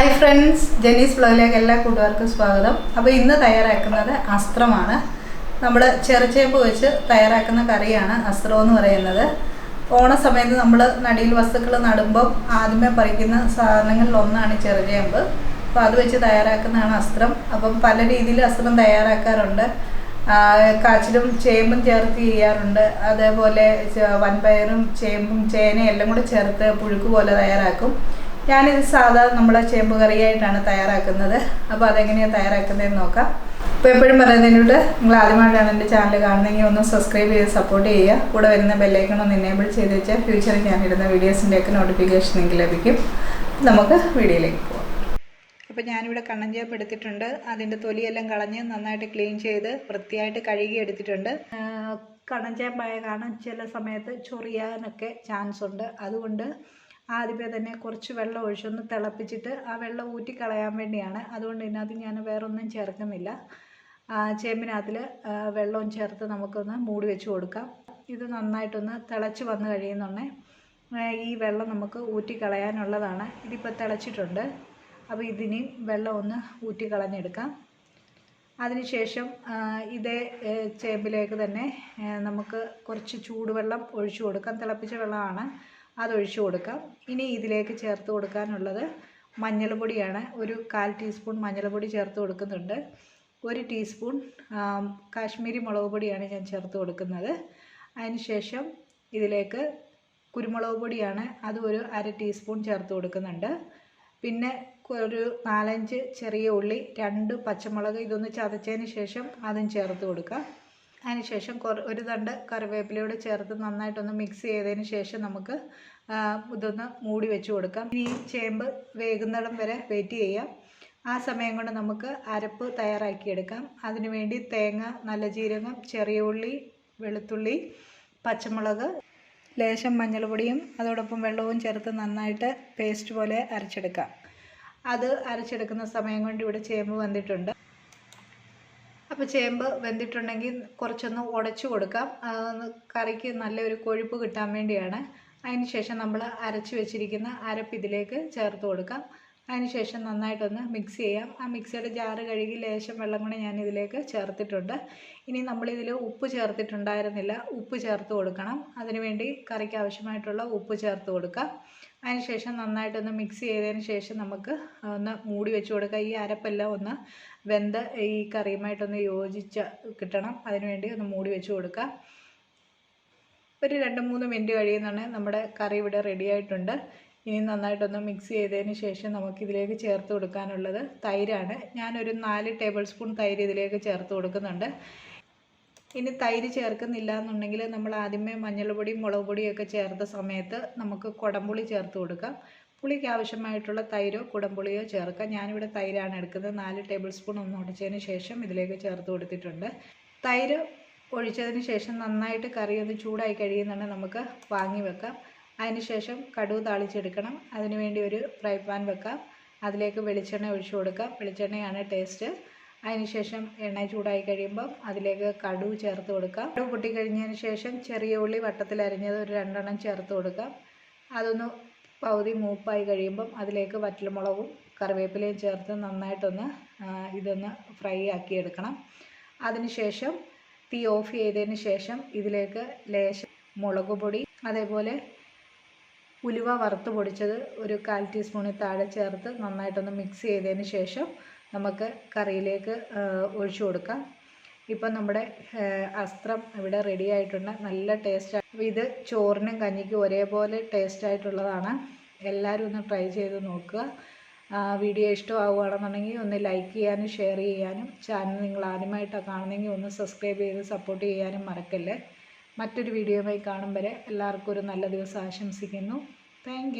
Hi friends ജെനീസ് ബ്ലോഗിലേക്ക് എല്ലാ കൂട്ടുകാർക്കും സ്വാഗതം. അപ്പോൾ ഇന്ന് തയ്യാറാക്കുന്നത് അസ്ത്രമാണ്. നമ്മൾ ചെറുചേമ്പ് വെച്ച് തയ്യാറാക്കുന്ന കറിയാണ് അസ്ത്രം എന്ന് പറയുന്നത്. ഓണ സമയത്ത് നമ്മൾ നടിയിൽ വസ്തുക്കൾ നടുമ്പം ആദ്യമേ പറിക്കുന്ന സാധനങ്ങളിൽ ഒന്നാണ് ചെറുചേമ്പ്. അപ്പോൾ അത് വെച്ച് തയ്യാറാക്കുന്നതാണ് അസ്ത്രം. അപ്പം പല രീതിയിൽ അസ്ത്രം തയ്യാറാക്കാറുണ്ട്. കാച്ചിലും ചേമ്പും ചേർത്ത് ചെയ്യാറുണ്ട്. അതേപോലെ വൻപയറും ചേമ്പും ചേനയും എല്ലാം കൂടെ ചേർത്ത് പുഴുക്ക് പോലെ തയ്യാറാക്കും. ഞാനിത് സാധാ നമ്മളെ ചേമ്പ് കറിയായിട്ടാണ് തയ്യാറാക്കുന്നത്. അപ്പോൾ അതെങ്ങനെയാണ് തയ്യാറാക്കുന്നതെന്ന് നോക്കാം. അപ്പോൾ എപ്പോഴും പറയുന്നതിനോട് നിങ്ങൾ ആദ്യമായിട്ടാണ് എന്റെ ചാനൽ കാണുന്നതെങ്കിൽ ഒന്ന് സബ്സ്ക്രൈബ് ചെയ്ത് സപ്പോർട്ട് ചെയ്യുക. കൂടെ വരുന്ന ബെല്ലൈക്കൺ ഒന്ന് എനേബിൾ ചെയ്ത് വെച്ചാൽ ഫ്യൂച്ചറിൽ ഞാനിടുന്ന വീഡിയോസിന്റെയൊക്കെ നോട്ടിഫിക്കേഷൻ നിങ്ങൾക്ക് ലഭിക്കും. നമുക്ക് വീഡിയോയിലേക്ക് പോകാം അപ്പോൾ ഞാനിവിടെ കണ്ണൻ ചേമ്പ് എടുത്തിട്ടുണ്ട്. അതിന്റെ തൊലിയെല്ലാം കളഞ്ഞ് നന്നായിട്ട് ക്ലീൻ ചെയ്ത് വൃത്തിയായിട്ട് കഴുകി എടുത്തിട്ടുണ്ട്. കണ്ണഞ്ചേപ്പായ കാരണം ചില സമയത്ത് ചൊറിയാനൊക്കെ ചാൻസ് ഉണ്ട്. അതുകൊണ്ട് ആദ്യമേ തന്നെ കുറച്ച് വെള്ളം ഒഴിച്ചൊന്ന് തിളപ്പിച്ചിട്ട് ആ വെള്ളം ഊറ്റി കളയാൻ വേണ്ടിയാണ്. അതുകൊണ്ട് ഇതിനകത്ത് ഞാൻ വേറൊന്നും ചേർക്കുന്നില്ല. ചേമ്പിനകത്തിൽ വെള്ളം വെള്ളവും ചേർത്ത് നമുക്കൊന്ന് മൂടി വെച്ച് കൊടുക്കാം. ഇത് നന്നായിട്ടൊന്ന് തിളച്ച് വന്ന് കഴിയുന്നുണ്ടേ ഈ വെള്ളം നമുക്ക് ഊറ്റി കളയാനുള്ളതാണ്. ഇതിപ്പോൾ തിളച്ചിട്ടുണ്ട്. അപ്പോൾ ഇതിനെയും വെള്ളം ഒന്ന് ഊറ്റി കളഞ്ഞെടുക്കാം. അതിനുശേഷം ഇതേ ചേമ്പിലേക്ക് തന്നെ നമുക്ക് കുറച്ച് ചൂടുവെള്ളം ഒഴിച്ചു കൊടുക്കാം. തിളപ്പിച്ച വെള്ളമാണ്. അത് ഒഴിച്ചു കൊടുക്കാം. ഇനി ഇതിലേക്ക് ചേർത്ത് കൊടുക്കാനുള്ളത് മഞ്ഞൾപ്പൊടിയാണ് ഒരു കാൽ ടീസ്പൂൺ മഞ്ഞൾപ്പൊടി ചേർത്ത് കൊടുക്കുന്നുണ്ട്. ഒരു ടീസ്പൂൺ കാശ്മീരി മുളക് പൊടിയാണ് ഞാൻ ചേർത്ത് കൊടുക്കുന്നത്. അതിനുശേഷം ഇതിലേക്ക് കുരുമുളക് പൊടിയാണ്. അത് ഒരു അര ടീസ്പൂൺ ചേർത്ത് കൊടുക്കുന്നുണ്ട്. പിന്നെ ഒരു നാലഞ്ച് ചെറിയ ഉള്ളി രണ്ട് പച്ചമുളക് ഇതൊന്ന് ചതച്ചതിന് ശേഷം അതും ചേർത്ത് കൊടുക്കുക അതിനുശേഷം കുറ ഒരു തണ്ട് കറിവേപ്പിലയോട് ചേർത്ത് നന്നായിട്ടൊന്ന് മിക്സ് ചെയ്തതിന് ശേഷം നമുക്ക് ഇതൊന്ന് മൂടി വെച്ച് കൊടുക്കാം. ഇനി ചേമ്പ് വേകുന്നിടം വരെ വെയിറ്റ് ചെയ്യാം. ആ സമയം കൊണ്ട് നമുക്ക് അരപ്പ് തയ്യാറാക്കിയെടുക്കാം. അതിനുവേണ്ടി തേങ്ങ നല്ല ജീരകം ചെറിയ ഉള്ളി വെളുത്തുള്ളി പച്ചമുളക് ലേശം മഞ്ഞൾപ്പൊടിയും അതോടൊപ്പം വെള്ളവും ചേർത്ത് നന്നായിട്ട് പേസ്റ്റ് പോലെ അരച്ചെടുക്കാം. അത് അരച്ചെടുക്കുന്ന സമയം കൊണ്ട് ഇവിടെ ചേമ്പ് വന്നിട്ടുണ്ട്. അപ്പോൾ ചേമ്പ് വെന്തിട്ടുണ്ടെങ്കിൽ കുറച്ചൊന്ന് ഉടച്ചു കൊടുക്കാം. കറിക്ക് നല്ലൊരു കൊഴുപ്പ് കിട്ടാൻ വേണ്ടിയാണ്. അതിന് ശേഷം നമ്മൾ അരച്ച് വെച്ചിരിക്കുന്ന അരപ്പ് ഇതിലേക്ക് ചേർത്ത് കൊടുക്കാം. അതിന് ശേഷം നന്നായിട്ടൊന്ന് മിക്സ് ചെയ്യാം. ആ മിക്സിയുടെ ജാറ് കഴുകി ലേശം വെള്ളം കൂടെ ഞാൻ ഇതിലേക്ക് ചേർത്തിട്ടുണ്ട്. ഇനി നമ്മളിതിൽ ഉപ്പ് ചേർത്തിട്ടുണ്ടായിരുന്നില്ല. ഉപ്പ് ചേർത്ത് കൊടുക്കണം. അതിനുവേണ്ടി കറിക്ക് ആവശ്യമായിട്ടുള്ള ഉപ്പ് ചേർത്ത് കൊടുക്കുക അതിനുശേഷം നന്നായിട്ടൊന്ന് മിക്സ് ചെയ്തതിന് ശേഷം നമുക്ക് ഒന്ന് മൂടി വെച്ച് കൊടുക്കുക ഈ അരപ്പെല്ലാം ഒന്ന് വെന്ത് ഈ കറിയുമായിട്ടൊന്ന് യോജിച്ച് കിട്ടണം. അതിനുവേണ്ടി ഒന്ന് മൂടി വെച്ച് കൊടുക്കാം. ഒരു രണ്ട് മൂന്ന് മിനിറ്റ് കഴിയുന്നതാണ് നമ്മുടെ കറി ഇവിടെ റെഡി ആയിട്ടുണ്ട്. ഇനി നന്നായിട്ടൊന്ന് മിക്സ് ചെയ്തതിന് ശേഷം നമുക്കിതിലേക്ക് ചേർത്ത് കൊടുക്കാനുള്ളത് തൈരാണ്. ഞാനൊരു നാല് ടേബിൾ സ്പൂൺ തൈര് ഇതിലേക്ക് ചേർത്ത് കൊടുക്കുന്നുണ്ട്. ഇനി തൈര് ചേർക്കുന്നില്ല എന്നുണ്ടെങ്കിൽ നമ്മൾ ആദ്യമേ മഞ്ഞൾപ്പൊടിയും മുളക് പൊടിയും ഒക്കെ ചേർത്ത സമയത്ത് നമുക്ക് കുടംപുളി ചേർത്ത് കൊടുക്കാം. പുളിക്ക് ആവശ്യമായിട്ടുള്ള തൈരോ കുടംപുളിയോ ചേർക്കാം. ഞാനിവിടെ തൈരാണ് എടുക്കുന്നത്. നാല് ടേബിൾ സ്പൂൺ ഒന്ന് ഉടച്ചതിന് ശേഷം ഇതിലേക്ക് ചേർത്ത് കൊടുത്തിട്ടുണ്ട്. തൈര് ഒഴിച്ചതിന് ശേഷം നന്നായിട്ട് കറി ഒന്ന് ചൂടായി കഴിയുന്നുണ്ടെങ്കിൽ നമുക്ക് വാങ്ങി വെക്കാം. അതിന് ശേഷം കടുക് താളിച്ചെടുക്കണം. അതിനുവേണ്ടി ഒരു ഫ്രൈ പാൻ വെക്കാം. അതിലേക്ക് വെളിച്ചെണ്ണ ഒഴിച്ചു കൊടുക്കാം. വെളിച്ചെണ്ണയാണ് ടേസ്റ്റ് അതിനുശേഷം എണ്ണ ചൂടായി കഴിയുമ്പം അതിലേക്ക് കടുക് ചേർത്ത് കൊടുക്കാം. കടുക് പൊട്ടിക്കഴിഞ്ഞതിന് ശേഷം ചെറിയ ഉള്ളി വട്ടത്തിൽ അരിഞ്ഞത് ഒരു രണ്ടെണ്ണം ചേർത്ത് കൊടുക്കാം. അതൊന്ന് പകുതി മൂപ്പായി കഴിയുമ്പം അതിലേക്ക് വറ്റൽമുളകും കറിവേപ്പിലയും ചേർത്ത് നന്നായിട്ടൊന്ന് ഇതൊന്ന് ഫ്രൈ ആക്കിയെടുക്കണം അതിനുശേഷം തീ ഓഫ് ചെയ്തതിന് ശേഷം ഇതിലേക്ക് ലേശം മുളക് പൊടി അതേപോലെ ഉലുവ വറുത്ത് പൊടിച്ചത് ഒരു കാൽ ടീസ്പൂണിൽ താഴെ ചേർത്ത് നന്നായിട്ടൊന്ന് മിക്സ് ചെയ്തതിന് ശേഷം നമുക്ക് കറിയിലേക്ക് ഒഴിച്ചു കൊടുക്കാം. ഇപ്പം നമ്മുടെ അസ്ത്രം ഇവിടെ റെഡി ആയിട്ടുണ്ട്. നല്ല ടേസ്റ്റ് ഇത് ചോറിനും കഞ്ഞിക്കും ഒരേപോലെ ടേസ്റ്റ് ആയിട്ടുള്ളതാണ്. എല്ലാവരും ഒന്ന് ട്രൈ ചെയ്ത് നോക്കുക. വീഡിയോ ഇഷ്ടമാവുകയാണെന്നുണ്ടെങ്കിൽ ഒന്ന് ലൈക്ക് ചെയ്യാനും ഷെയർ ചെയ്യാനും. ചാനൽ നിങ്ങൾ ആദ്യമായിട്ടാണ് കാണുന്നെങ്കിൽ ഒന്ന് സബ്സ്ക്രൈബ് ചെയ്ത് സപ്പോർട്ട് ചെയ്യാനും മറക്കല്ലേ. മറ്റൊരു വീഡിയോയുമായി കാണും വരെ എല്ലാവർക്കും ഒരു നല്ല ദിവസം ആശംസിക്കുന്നു. താങ്ക്